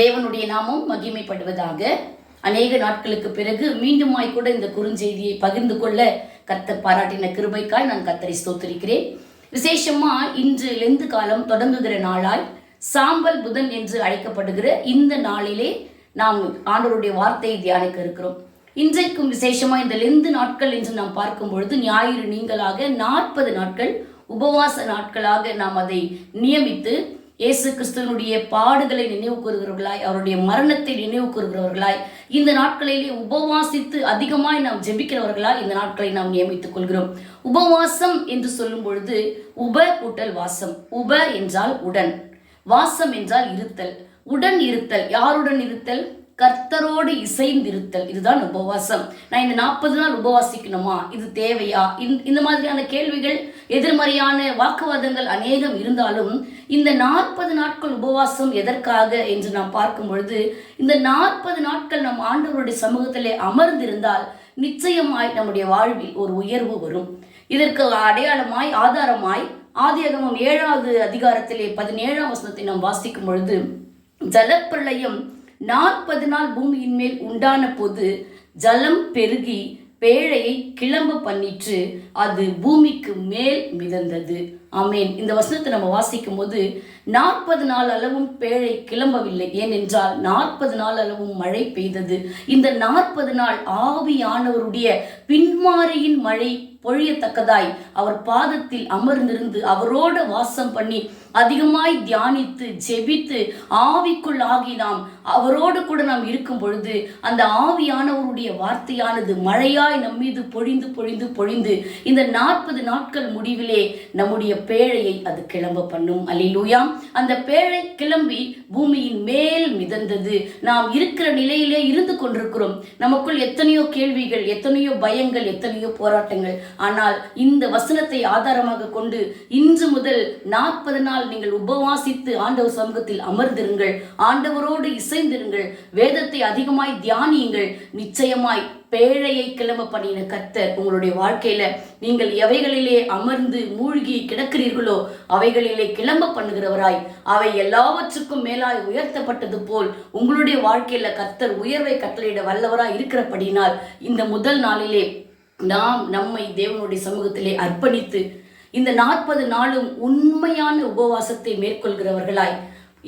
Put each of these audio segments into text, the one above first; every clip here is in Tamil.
தேவனுடைய நாமம் மகிமைப்படுவதாக. அநேக நாட்களுக்கு பிறகு மீண்டுமாய் கூட இந்த குறுஞ்செய்தியை பகிர்ந்து கொள்ள கர்த்தர் பாராட்டின கிருபைக்காய் நான் கத்தரை ஸ்தோத்திருக்கிறேன். விசேஷமா இன்று லெந்து காலம் தொடங்குகிற நாளாய் சாம்பல் புதன் என்று அழைக்கப்படுகிற இந்த நாளிலே நாம் ஆண்டவருடைய வார்த்தையை தியானிக்க இருக்கிறோம். இன்றைக்கும் விசேஷமா இந்த லெந்து நாட்கள் என்று நாம் பார்க்கும் பொழுது ஞாயிறு நீங்களாக நாற்பது நாட்கள் உபவாச நாட்களாக நாம் அதை நியமித்து இயேசு கிறிஸ்துவனுடைய பாடுகளை நினைவு கூறுகிறவர்களாய் அவருடைய மரணத்தை நினைவு கூறுகிறவர்களாய் இந்த நாட்களிலே உபவாசித்து அதிகமாய் நாம் ஜெபிக்கிறவர்களாய் இந்த நாட்களை நாம் நியமித்துக் கொள்கிறோம். உபவாசம் என்று சொல்லும் பொழுது உப கூட்டல் வாசம். உப என்றால் உடன். வாசம் என்றால் இருத்தல். உடன் இருத்தல். யாருடன் இருத்தல்? கர்த்தரோடு இசைந்திருத்தல். இதுதான் உபவாசம். நான் இந்த நாற்பது நாள் உபவாசிக்கணுமா? இது தேவையா? இந்த- மாதிரியான கேள்விகள் எதிர்மறையான வாக்குவாதங்கள் அநேகம் இருந்தாலும் இந்த நாற்பது நாட்கள் உபவாசம் எதற்காக என்று நாம் பார்க்கும் பொழுது இந்த நாற்பது நாட்கள் நம் ஆண்டவருடைய சமூகத்திலே அமர்ந்திருந்தால் நிச்சயமாய் நம்முடைய வாழ்வில் ஒரு உயர்வு வரும். இதற்கு அடையாளமாய் ஆதாரமாய் ஆதியகமம் ஏழாவது அதிகாரத்திலே பதினேழாம் வசனத்தை நாம் வாசிக்கும் பொழுது ஜலப்பிரளயம் நாற்பது நாள் பூமியின் மேல் உண்டான போது ஜலம் பெருகி பேழையை கிளம்ப பண்ணிற்று. அது பூமிக்கு மேல் மிதந்தது. ஆமேன். இந்த வசனத்தை நம்ம வாசிக்கும் போது நாற்பது நாள் அளவும் பேழை கிளம்பவில்லை. ஏனென்றால் நாற்பது நாள் அளவும் மழை பெய்தது. இந்த நாற்பது நாள் ஆவியானவருடைய பின்மாரியின் மழை பொழியத்தக்கதாய் அவர் பாதத்தில் அமர்ந்திருந்து அவரோட வாசம் பண்ணி அதிகமாய் தியானித்து ஜெபித்து ஆவிக்குள் ஆகி நாம் அவரோடு கூட நாம் இருக்கும் பொழுது அந்த ஆவியானவருடைய வார்த்தையானது மழையாய் நம்மீது பொழிந்து பொழிந்து பொழிந்து இந்த நாற்பது நாட்கள் முடிவிலே நம்முடைய பேழையை அது கிளம்ப பண்ணும். அலிலூயாம் அந்த பேழை கிளம்பி பூமியின் மேல் மிதந்தது. நாம் இருக்கிற நிலையிலே இருந்து கொண்டிருக்கிறோம். நமக்குள் எத்தனையோ கேள்விகள் எத்தனையோ பயங்கள் எத்தனையோ போராட்டங்கள். ஆனால் இந்த வசனத்தை ஆதாரமாக கொண்டு இன்று முதல் நாற்பது நாள் நாள் நீங்கள் உபவாசித்து ஆண்டவர் சமூகத்தில் அமர்ந்திருங்கள். ஆண்டவரோடு இசைந்திருங்கள். வேதத்தை அதிகமாய் தியானியுங்கள். நிச்சயமாய் பேழையை கிளம்ப பண்ணின கத்தர் உங்களுடைய வாழ்க்கையில. நீங்கள் எவைகளிலே அமர்ந்து மூழ்கி கிடக்கிறீர்களோ அவைகளிலே கிளம்ப பண்ணுகிறவராய். அவை எல்லாவற்றுக்கும் மேலாய் உயர்த்தப்பட்டது போல் உங்களுடைய வாழ்க்கையில கத்தர் உயர்வை கட்டளையிட வல்லவராய் இருக்கிறபடினால் இந்த முதல் நாளிலே நாம் நம்மை தேவனுடைய சமூகத்திலே அர்ப்பணித்து இந்த நாற்பது நாளும் உண்மையான உபவாசத்தை மேற்கொள்கிறவர்களாய்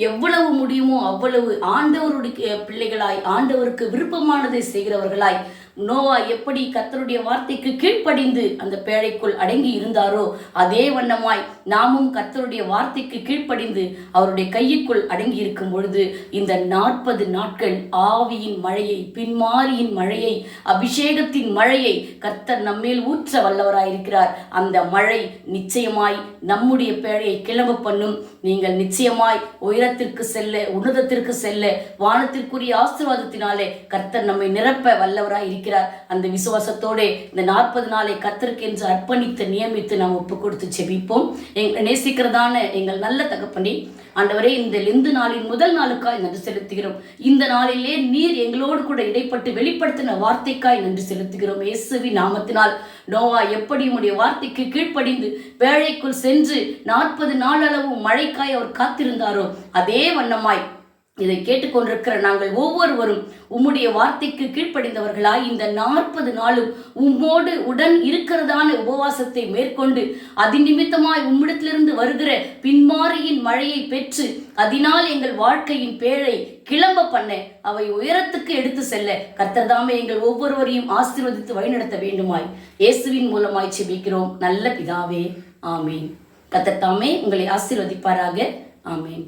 எவ்வளவு முடியுமோ அவ்வளவு ஆண்டவருடைய பிள்ளைகளாய் ஆண்டவருக்கு விருப்பமானதை செய்கிறவர்களாய் நோவா எப்படி கர்த்தருடைய வார்த்தைக்கு கீழ்ப்படிந்து அந்த பேழைக்குள் அடங்கி இருந்தாரோ அதே வண்ணமாய் நாமும் கர்த்தருடைய வார்த்தைக்கு கீழ்ப்படிந்து அவருடைய கையுக்குள் அடங்கி இருக்கும் பொழுது இந்த நாற்பது நாட்கள் ஆவியின் மழையை பின்மாரியின் மழையை அபிஷேகத்தின் மழையை கர்த்தர் நம்மேல் ஊற்ற வல்லவராயிருக்கிறார். அந்த மழை நிச்சயமாய் நம்முடைய பேழையை கிளம்ப பண்ணும். நீங்கள் நிச்சயமாய் உயரத்திற்கு செல்ல உன்னதத்திற்கு செல்ல வானத்திற்குரிய ஆசீர்வாதத்தினாலே கர்த்தர் நம்மை நிரப்ப வல்லவராய் இருக்கிறார். அந்த விசுவாசத்தோடு இந்த நாற்பது நாளை கர்த்தருக்கு என்று அர்ப்பணித்து நியமித்து நாம் ஒப்பு கொடுத்து செபிப்போம் எங்களை நேசிக்கிறதான எங்கள் நல்ல தகப்பனே ஆண்டவரே இந்த லிந்து நாளின் முதல் நாளுக்காய் நன்றி செலுத்துகிறோம். இந்த நாளிலே நீர் எங்களோடு கூட இடைப்பட்டு வெளிப்படுத்தின வார்த்தைக்காய் நன்றி செலுத்துகிறோம். இயேசுவி நாமத்தினால் நோவா எப்படி உடைய வார்த்தைக்கு கீழ்ப்படிந்து வேலைக்குள் சென்று நாற்பது நாளளவு மழைக்காய் அவர் காத்திருந்தாரோ அதே வண்ணமாய் இதை கேட்டுக்கொண்டிருக்கிற நாங்கள் ஒவ்வொருவரும் உம்முடைய வார்த்தைக்கு கீழ்ப்படிந்தவர்களாய் இந்த நாற்பது நாளும் உம்மோடு உடன் இருக்கிறதான உபவாசத்தை மேற்கொண்டு அதன் நிமித்தமாய் உம்மிடத்திலிருந்து வருகிற பின்மாரியின் மழையை பெற்று அதனால் எங்கள் வாழ்க்கையின் பேழை கிளம்ப பண்ண அவை உயரத்துக்கு எடுத்து செல்ல கர்த்தர்தாமே எங்கள் ஒவ்வொருவரையும் ஆசீர்வதித்து வழிநடத்த வேண்டுமாய். இயேசுவின் மூலமாய் செபிக்கிறோம் நல்ல பிதாவே. ஆமீன். கத்தத்தாமே உங்களை ஆசீர்வதிப்பாராக. ஆமீன்.